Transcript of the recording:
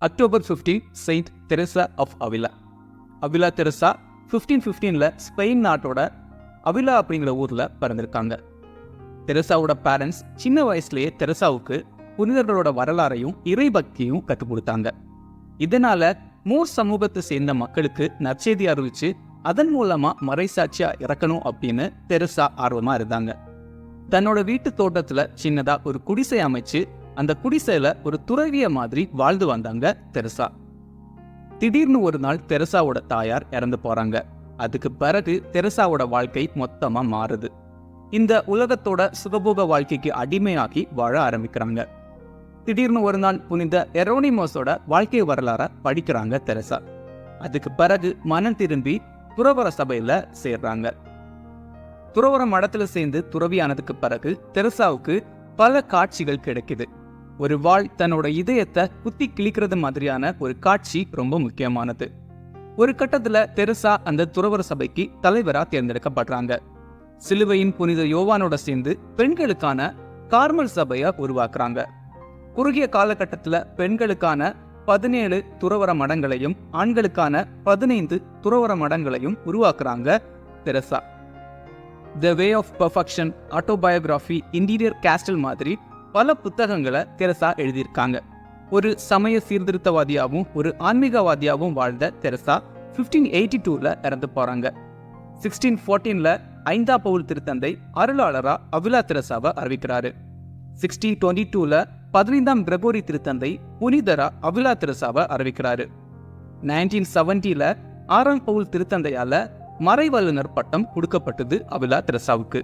October 15 saint Teresa of Avila Avila Teresa fifteen ஃபிஃப்டீனில் Spain நாட்டோட Avila அப்படிங்கிற ஊரில் பிறந்திருக்காங்க. தெரசாவோட பேரண்ட்ஸ் சின்ன வயசுலேயே தெரசாவுக்கு புனிதர்களோட வரலாறையும் இறைபக்தியும் கற்றுக் கொடுத்தாங்க. இதனால மூர் சமூகத்தை சேர்ந்த மக்களுக்கு நற்செய்தி அறிவிச்சு அதன் மூலமா மறைசாட்சியா இறக்கணும் அப்படின்னு தெரசா ஆர்வமா இருந்தாங்க. தன்னோட வீட்டு தோட்டத்துல சின்னதா ஒரு குடிசை அமைச்சு அந்த குடிசையில ஒரு துறவிய மாதிரி வாழ்ந்து வந்தாங்க தெரசா. திடீர்னு ஒரு நாள் தெரசாவோட தாயார் இறந்து போறாங்க. அதுக்கு பிறகு தெரசாவோட வாழ்க்கை மொத்தமா மாறுது. இந்த உலகத்தோட சுகபோக வாழ்க்கைக்கு அடிமையாகி வாழ ஆரம்பிக்கிறாங்க. திடீர்னு ஒரு நாள் புனித எரோனிமோஸோட வாழ்க்கை வரலாற படிக்கிறாங்க தெரசா. அதுக்கு பிறகு மனம் திரும்பி துறவர சபையில சேர்றாங்க. துறவர மடத்துல சேர்ந்து துறவியானதுக்கு பிறகு தெரசாவுக்கு பல காட்சிகள் கிடைக்குது. ஒரு வாழ் தன்னோட இதயத்தை குத்தி கிழிக்கிறது மாதிரியான ஒரு காட்சி ரொம்ப முக்கியமானது. ஒரு கட்டத்துல தெரசா அந்த துறவர சபைக்கு தலைவரா தேர்ந்தெடுக்கப்படுறாங்க. சிலுவையின் புனித யோவானோட சேர்ந்து பெண்களுக்கான கார்மல் சபையை உருவாக்குறாங்க. குறுகிய காலகட்டத்துல பெண்களுக்கான பதினேழு துறவர மடங்களையும் ஆண்களுக்கான பதினைந்து துறவர மடங்களையும் உருவாக்குறாங்க Teresa. The way of perfection autobiography interior castle மாதிரி பல புத்தகங்களை தெரசா எழுதியிருக்காங்க. ஒரு சமய சீர்திருத்தவாதியாகவும் ஒரு ஆன்மீகவாதியாகவும் வாழ்ந்த தெரசா ஃபிஃப்டீன் எயிட்டி டூவில் இறந்து போகிறாங்க சிக்ஸ்டீன் ஃபோர்டீனில் ஐந்தா பவுல் திருத்தந்தை அருளாளரா அவிலா தெரசாவை அறிவிக்கிறாரு. சிக்ஸ்டீன் டுவெண்ட்டி டூவில் பதினைந்தாம் கிரகோரி திருத்தந்தை புனிதரா அவிலா தெரசாவை அறிவிக்கிறாரு. நைன்டீன் செவன்ட்டியில் ஆறாம் பவுல் திருத்தந்தையால மறைவல்லுநர் பட்டம் கொடுக்கப்பட்டது அவிலா தெரசாவுக்கு.